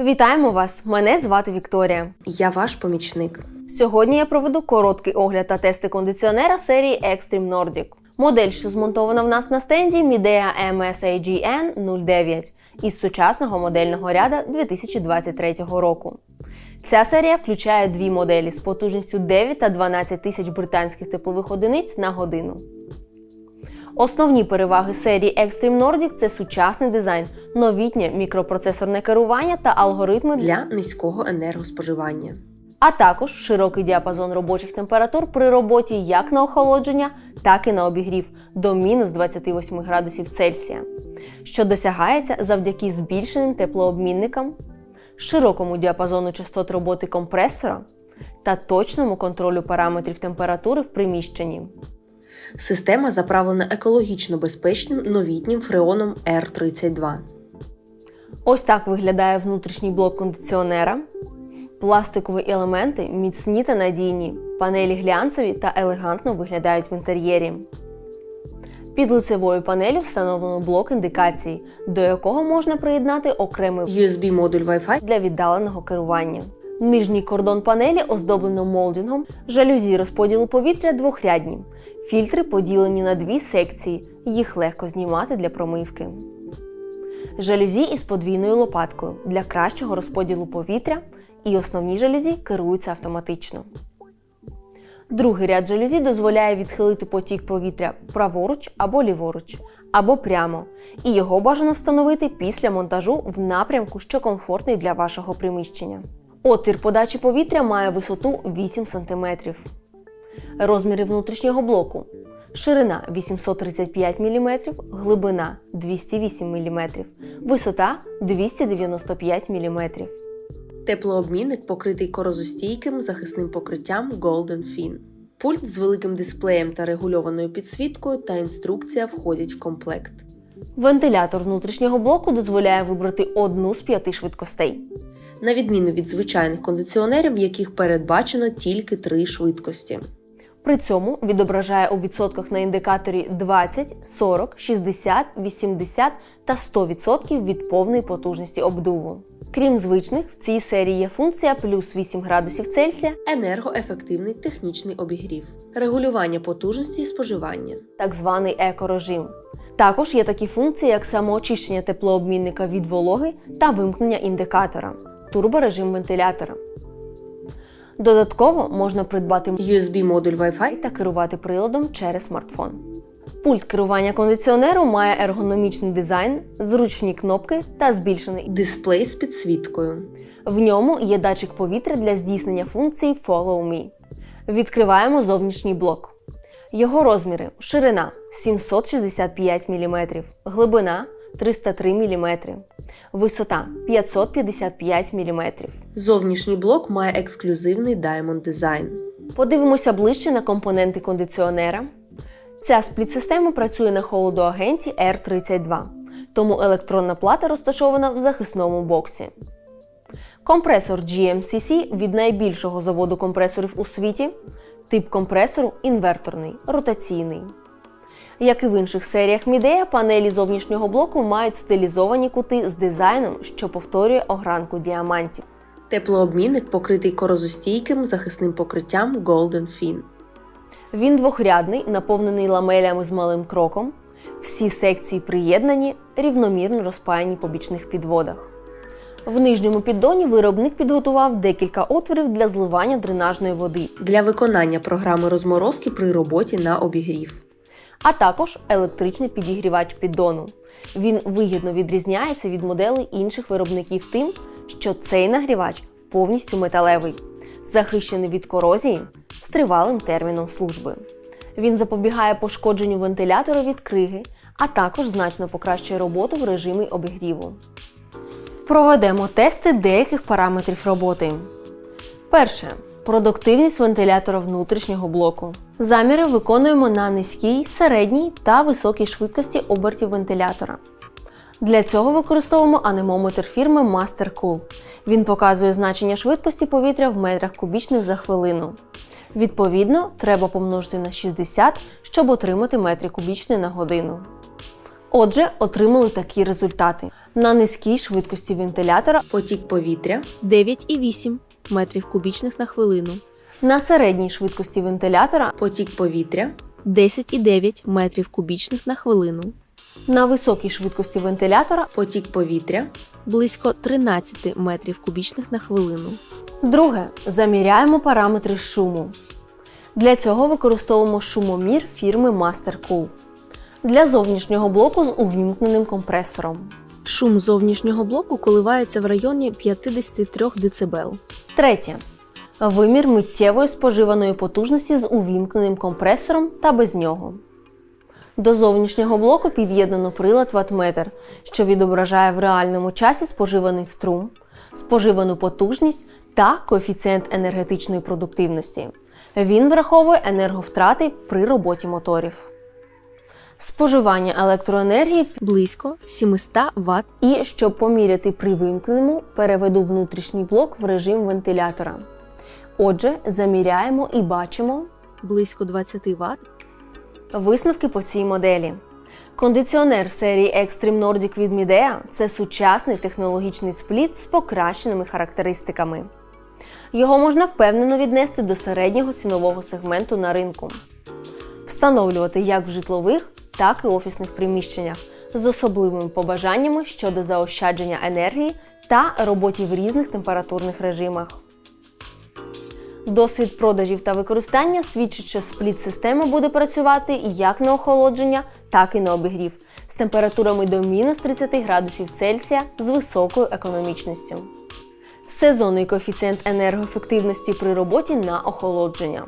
Вітаємо вас! Мене звати Вікторія. Я ваш помічник. Сьогодні я проведу короткий огляд та тести кондиціонера серії Extreme Nordic. Модель, що змонтована в нас на стенді, Midea MSAGN 09 із сучасного модельного ряда 2023 року. Ця серія включає дві моделі з потужністю 9 та 12 тисяч британських теплових одиниць на годину. Основні переваги серії Extreme Nordic – це сучасний дизайн, новітнє мікропроцесорне керування та алгоритми для низького енергоспоживання. а також широкий діапазон робочих температур при роботі як на охолодження, так і на обігрів до мінус 28 градусів Цельсія, що досягається завдяки збільшеним теплообмінникам, широкому діапазону частот роботи компресора та точному контролю параметрів температури в приміщенні. Система заправлена екологічно безпечним новітнім фреоном R32. Ось так виглядає внутрішній блок кондиціонера. Пластикові елементи міцні та надійні, панелі глянцеві та елегантно виглядають в інтер'єрі. Під лицевою панелю встановлено блок індикації, до якого можна приєднати окремий USB-модуль Wi-Fi для віддаленого керування. Нижній кордон панелі оздоблено молдингом, жалюзі розподілу повітря двохрядні. Фільтри поділені на дві секції, їх легко знімати для промивки. Жалюзі із подвійною лопаткою для кращого розподілу повітря, і основні жалюзі керуються автоматично. Другий ряд жалюзі дозволяє відхилити потік повітря праворуч або ліворуч, або прямо, і його бажано встановити після монтажу в напрямку, що комфортний для вашого приміщення. Отвір подачі повітря має висоту 8 см. Розміри внутрішнього блоку. Ширина 835 мм, глибина 208 мм, висота 295 мм. Теплообмінник покритий корозостійким захисним покриттям Golden Fin. Пульт з великим дисплеєм та регульованою підсвіткою та інструкція входять в комплект. Вентилятор внутрішнього блоку дозволяє вибрати одну з п'яти швидкостей. На відміну від звичайних кондиціонерів, в яких передбачено тільки три швидкості. При цьому відображає у відсотках на індикаторі 20, 40, 60, 80 та 100% від повної потужності обдуву. Крім звичних, в цій серії є функція плюс 8 градусів Цельсія, Енергоефективний технічний обігрів, регулювання потужності і споживання. так званий екорежим. Також є такі функції, як самоочищення теплообмінника від вологи та вимкнення індикатора, турборежим вентилятора. Додатково можна придбати USB-модуль Wi-Fi та керувати приладом через смартфон. Пульт керування кондиціонеру має ергономічний дизайн, зручні кнопки та збільшений. дисплей з підсвіткою. В ньому є датчик повітря для здійснення функції Follow Me. Відкриваємо зовнішній блок. Його розміри: ширина 765 мм, глибина 303 мм, висота 555 мм. Зовнішній блок має ексклюзивний Diamond дизайн. Подивимося ближче на компоненти кондиціонера. Ця спліт-система працює на холодоагенті R32, тому електронна плата розташована в захисному боксі. Компресор GMCC від найбільшого заводу компресорів у світі. Тип компресору інверторний, ротаційний. Як і в інших серіях Midea, панелі зовнішнього блоку мають стилізовані кути з дизайном, що повторює огранку діамантів. Теплообмінник покритий корозостійким захисним покриттям Golden Fin. Він двохрядний, наповнений ламелями з малим кроком. Всі секції приєднані, рівномірно розпаяні по бічних підводах. В нижньому піддоні виробник підготував декілька отворів для зливання дренажної води, Для виконання програми розморозки при роботі на обігрів. А також електричний підігрівач піддону. Він вигідно відрізняється від моделей інших виробників тим, що цей нагрівач повністю металевий, захищений від корозії з тривалим терміном служби. Він запобігає пошкодженню вентилятора від криги, а також значно покращує роботу в режимі обігріву. Проведемо тести деяких параметрів роботи. Перше. Продуктивність вентилятора внутрішнього блоку. Заміри виконуємо на низькій, середній та високій швидкості обертів вентилятора. Для цього використовуємо анемометр фірми MasterCool. Він показує значення швидкості повітря в метрах кубічних за хвилину. Відповідно, треба помножити на 60, щоб отримати метри кубічні на годину. Отже, отримали такі результати. На низькій швидкості вентилятора, Потік повітря 9,8 метрів кубічних на хвилину, на середній швидкості вентилятора, потік повітря 10,9 метрів кубічних на хвилину, на високій швидкості вентилятора. потік повітря близько 13 метрів кубічних на хвилину. Друге, заміряємо параметри шуму. Для цього використовуємо шумомір фірми MasterCool для зовнішнього блоку з увімкненим компресором. Шум зовнішнього блоку коливається в районі 53 дБ. Третє. Вимір миттєвої споживаної потужності з увімкненим компресором та без нього. До зовнішнього блоку під'єднано прилад ваттметр, що відображає в реальному часі споживаний струм, споживану потужність та коефіцієнт енергетичної продуктивності. Він враховує енерговтрати при роботі моторів. Споживання електроенергії Близько 700 Вт і щоб поміряти при вимкненому, переведу внутрішній блок в режим вентилятора. Отже, заміряємо і бачимо близько 20 Вт, висновки по цій моделі. Кондиціонер серії Extreme Nordic від Midea – це сучасний технологічний спліт з покращеними характеристиками. Його можна впевнено віднести до середнього цінового сегменту на ринку. Встановлювати як в житлових, так і офісних приміщеннях з особливими побажаннями щодо заощадження енергії та роботі в різних температурних режимах. Досвід продажів та використання свідчить, що спліт-система буде працювати як на охолодження, так і на обігрів з температурами до мінус 30 градусів Цельсія з високою економічністю. Сезонний коефіцієнт енергоефективності при роботі на охолодження.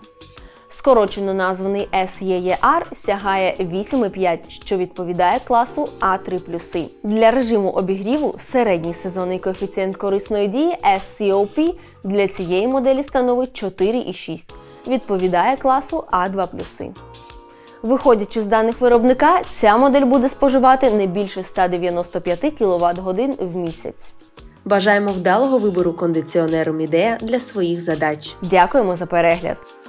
Скорочено названий SEER сягає 8,5, що відповідає класу А3+. Для режиму обігріву середній сезонний коефіцієнт корисної дії SCOP для цієї моделі становить 4,6, відповідає класу А2+. Виходячи з даних виробника, ця модель буде споживати не більше 195 кВт годин в місяць. Бажаємо вдалого вибору кондиціонеру Мідея для своїх задач. Дякуємо за перегляд!